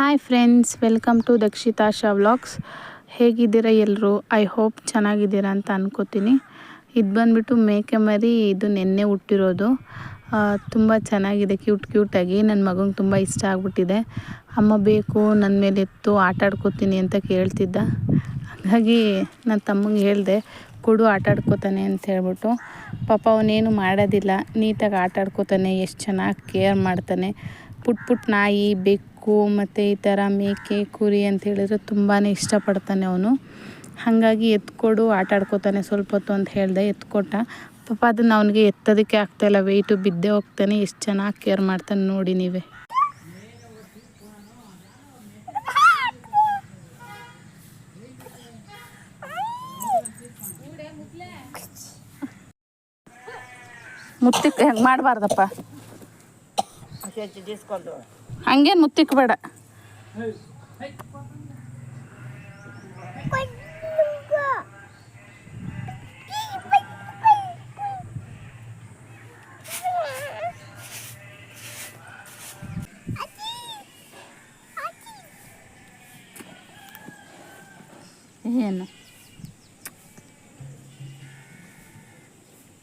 Hi friends welcome to ದಕ್ಷಿತಾಶಾ vlogs ಹೇಗಿದ್ದೀರಾ ಎಲ್ಲರೂ ಐ ಹೋಪ್ ಚೆನ್ನಾಗಿದ್ದೀರಾ ಅಂತ ಅನ್ಕೋತೀನಿ. ಇದು ಬಂದುಬಿಟ್ಟು ಮೇಕೆ ಮರಿ, ಇದು ನೆನ್ನೆ ಹುಟ್ಟಿರೋದು. ತುಂಬ ಚೆನ್ನಾಗಿದೆ ಕ್ಯೂಟ್ ಕ್ಯೂಟಾಗಿ ನನ್ನ ಮಗಂಗೆ ತುಂಬ ಇಷ್ಟ ಆಗ್ಬಿಟ್ಟಿದೆ. ಅಮ್ಮ ಬೇಕು ನನ್ನ ಮೇಲೆ ಎತ್ತು, ಆಟ ಆಡ್ಕೋತೀನಿ ಅಂತ ಕೇಳ್ತಿದ್ದ. ಹಾಗಾಗಿ ನನ್ನ ತಮ್ಮಂಗೆ ಹೇಳಿದೆ, ಕೊಡು, ಆಟ ಆಡ್ಕೋತಾನೆ ಅಂತ ಹೇಳ್ಬಿಟ್ಟು. ಪಾಪ ಅವನೇನು ಮಾಡೋದಿಲ್ಲ. ನೀಟಾಗಿ ಆಟ ಆಡ್ಕೋತಾನೆ, ಎಷ್ಟು ಚೆನ್ನಾಗಿ ಕೇರ್ ಮಾಡ್ತಾನೆ. ಪುಟ್ ಪುಟ್ ನಾಯಿ, ಬೆಕ್ಕು ಸಾಕು ಮತ್ತು ಈ ಥರ ಮೇಕೆ, ಕುರಿ ಅಂತ ಹೇಳಿದ್ರೆ ತುಂಬಾ ಇಷ್ಟಪಡ್ತಾನೆ ಅವನು. ಹಾಗಾಗಿ ಎತ್ಕೊಡು, ಆಟ ಆಡ್ಕೋತಾನೆ ಸ್ವಲ್ಪ ಹೊತ್ತು ಅಂತ ಹೇಳಿದೆ, ಎತ್ಕೊಟ್ಟ. ಪಾಪ ಅದನ್ನು ಅವನಿಗೆ ಎತ್ತೋದಕ್ಕೆ ಆಗ್ತಾಯಿಲ್ಲ ವೆಯ್ಟು ಬಿದ್ದೇ ಹೋಗ್ತಾನೆ, ಎಷ್ಟು ಚೆನ್ನಾಗಿ ಕೇರ್ ಮಾಡ್ತಾನೆ ನೋಡಿ ನೀವೇ. ಮುತ್ತಿಕ್ ಹೆಂಗೆ ಮಾಡಬಾರ್ದಪ್ಪ? ಹಂಗೇನು ಮುತ್ತಿಕ್ಬೇಡ ಏನು?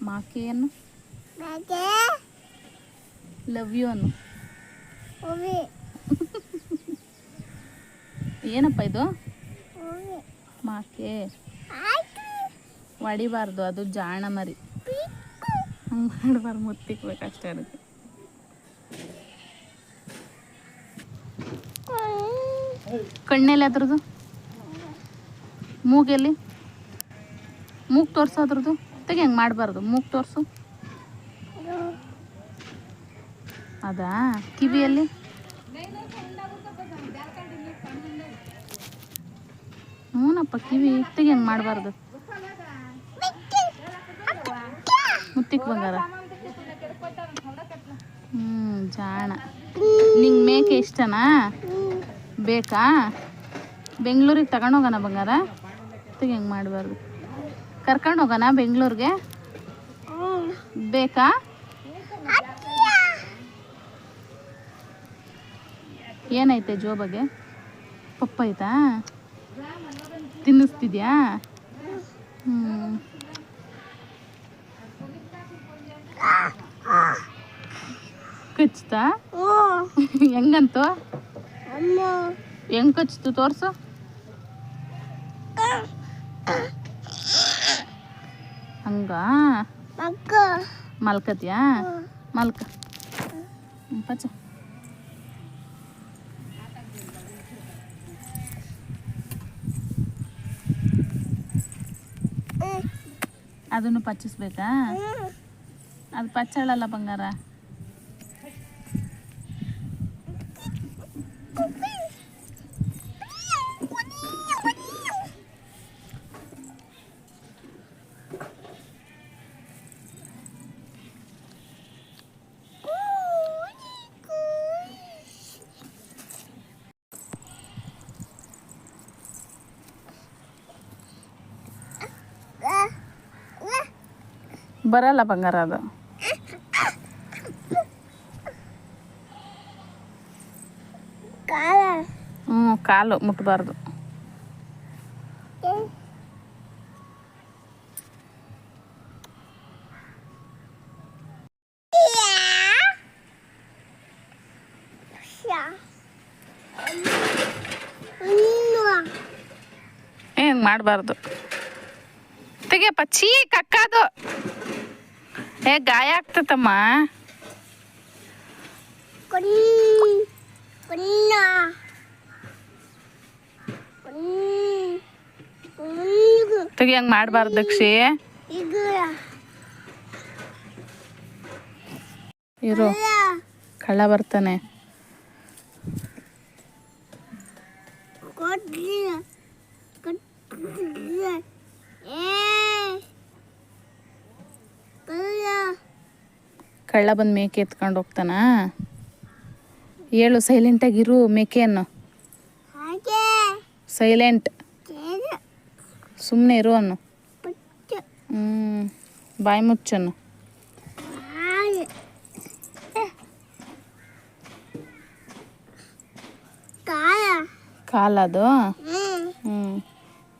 ಮಾಕೆ? ಏನು ಲವ್ ಯು ಅನ್ನು. ಏನಪ್ಪ ಇದು? ಮಾಕೆ. ಹೊಡಿಬಾರ್ದು ಅದು ಜಾಣ ಮರಿ. ಹಂಗೆ ಮಾಡಬಾರ್ದು ಮುತ್ತಿಕ್ಬೇಕಷ್ಟೇ ಅದಕ್ಕೆ. ಕಣ್ಣೆಲ್ಲಿ ಅದ್ರದ್ದು? ಮೂಗೆಲ್ಲಿ? ಮೂಗು ತೋರ್ಸು ಅದ್ರದ್ದು? ತೆಗೆ ಹಂಗೆ ಮಾಡಬಾರ್ದು ಮೂಗು ತೋರಿಸು. ಅದಾ ಕಿವಿಯಲ್ಲಿ? ಹ್ಞೂನಪ್ಪ ಕಿವಿ ಇತ್ತಿಗೆ ಹೆಂಗೆ ಮಾಡಬಾರ್ದು? ಮುತ್ತಿಕ್ ಬಂಗಾರ? ಹ್ಞೂ ಜಾಣ. ನಿಂಗೆ ಮೇಕೆ ಇಷ್ಟನಾ? ಬೇಕಾ? ಬೆಂಗಳೂರಿಗೆ ತಗೊಂಡೋಗೋಣ ಬಂಗಾರ? ಇತ್ತಿಗೆ ಹೆಂಗೆ ಮಾಡಬಾರ್ದು? ಕರ್ಕೊಂಡು ಹೋಗೋಣ ಬೆಂಗಳೂರಿಗೆ? ಬೇಕಾ? ಏನೈತೆ ಜೋಬಗೆ ಪಪ್ಪ ಐತಾ ತಿನ್ನಿಸ್ತಿದ್ಯಾ? ಹ್ಞೂ ಕಚ್ತಾ? ಹೆಂಗಂತು? ಹೆಂಗ್ ಕಚ್ತು ತೋರ್ಸು. ಹಂಗ? ಮಲ್ಕತ್ಯಾ? ಮಲ್ಕ. ಹ್ಮ್, ಪಚ್ಚ ಅದನ್ನು ಪಚ್ಚಿಸ್ಬೇಕಾ? ಅದು ಪಚ್ಚಳಲ್ಲ ಬಂಗಾರ. ಬರಲ್ಲ ಬಂಗಾರ ಅದು. ಹ್ಞೂ ಕಾಲು ಮುಟ್ಬಾರ್ದು. ಏನು ಮಾಡಬಾರ್ದು. ತೆಗಿಯಪ್ಪ ಚೀ ಕಕ್ಕಾದು. ಏ ಗಾಯ ಆಗ್ತತಮ್ಮ ತೆಗಿಯಂಗ್ ಮಾಡಬಾರ್ದು ದಕ್ಷಿ. ಇರು. ಕಳ್ಳ ಬರ್ತಾನೆ. ಕಳ್ಳ ಬಂದು ಮೇಕೆ ಎತ್ಕೊಂಡು ಹೋಗ್ತಾನ? ಹೇಳು ಸೈಲೆಂಟಾಗಿರು ಮೇಕೆಯನ್ನು. ಸೈಲೆಂಟ್ ಸುಮ್ಮನೆ ಇರು ಅನ್ನು. ಹ್ಞೂ ಬಾಯಿ ಮುಚ್ಚನ್ನು. ಕಾಲ. ಅದು? ಹ್ಞೂ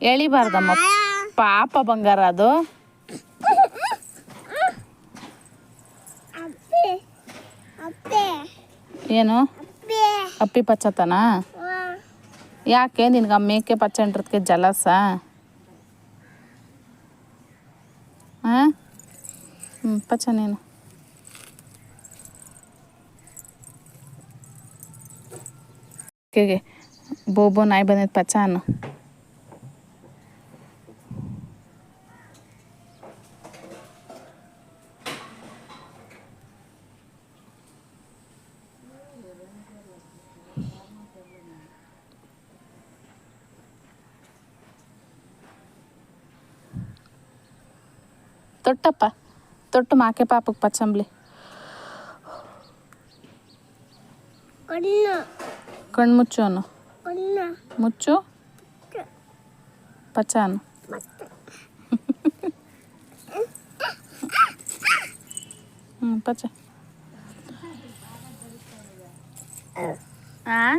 ಎಳಿಬಾರ್ದಮ್ಮ. ಪಾಪ ಬಂಗಾರ ಅದು ಅಪ್ಪೆ ಅಪ್ಪೆ ಏನು? ಅಪ್ಪೆ. ಪಚ್ಚತನ? ಯಾಕೆ? ನಿನ್ಗೆ ಆ ಮೇಕೆ ಪಚ್ಚಂಡ್ರದ್ಕೆ ಜಲಸ? ಹಾಂ ಹ್ಞೂ ಪಚ್ಚ ನೀನು. ಬೋಬೋ ನಾಯಿ ಬಂದೈತೆ ಪಚ್ಚ ಅನ್ನು. ತೊಟ್ಟಪ್ಪ. ತೊಟ್ಟು ಮಾಕೆ ಪಾಪಕ್ಕೆ ಪಚ್ಚಂಬ್ಲಿ. ಕಣ್ಣು. ಕಣ್ಣು ಮುಚ್ಚು ಅನ್ನು. ಕಣ್ಣು. ಮುಚ್ಚು. ಪಚ್ಚ ಅನ್ನು. ಮತ್ತೆ. ಹ್ಞೂ ಪಚ್ಚ. ಹಾಂ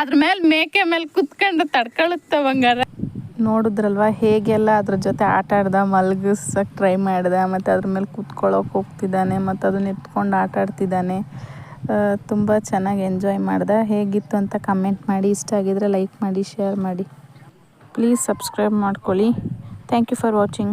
ಅದ್ರ ಮೇಲೆ ಮೇಕೆ ಮೇಲೆ ಕುತ್ಕೊಂಡು ತಡ್ಕೊಳುತ್ತೆ ಬಂಗಾರ ನೋಡಿದ್ರಲ್ವ? ಹೇಗೆಲ್ಲ ಅದ್ರ ಜೊತೆ ಆಟ ಆಡ್ದ ಮಲಗಿಸಕ್ಕೆ ಟ್ರೈ ಮಾಡ್ದೆ, ಮತ್ತು ಅದ್ರ ಮೇಲೆ ಕೂತ್ಕೊಳ್ಳೋಕೆ ಹೋಗ್ತಿದ್ದಾನೆ, ಮತ್ತು ಅದನ್ನ ಎತ್ಕೊಂಡು ಆಟ ಆಡ್ತಿದ್ದಾನೆ. ತುಂಬ ಚೆನ್ನಾಗಿ ಎಂಜಾಯ್ ಮಾಡ್ದೆ. ಹೇಗಿತ್ತು ಅಂತ ಕಮೆಂಟ್ ಮಾಡಿ. ಇಷ್ಟ ಆಗಿದ್ರೆ ಲೈಕ್ ಮಾಡಿ ಶೇರ್ ಮಾಡಿ. ಪ್ಲೀಸ್ ಸಬ್ಸ್ಕ್ರೈಬ್ ಮಾಡ್ಕೊಳ್ಳಿ. Thank you for watching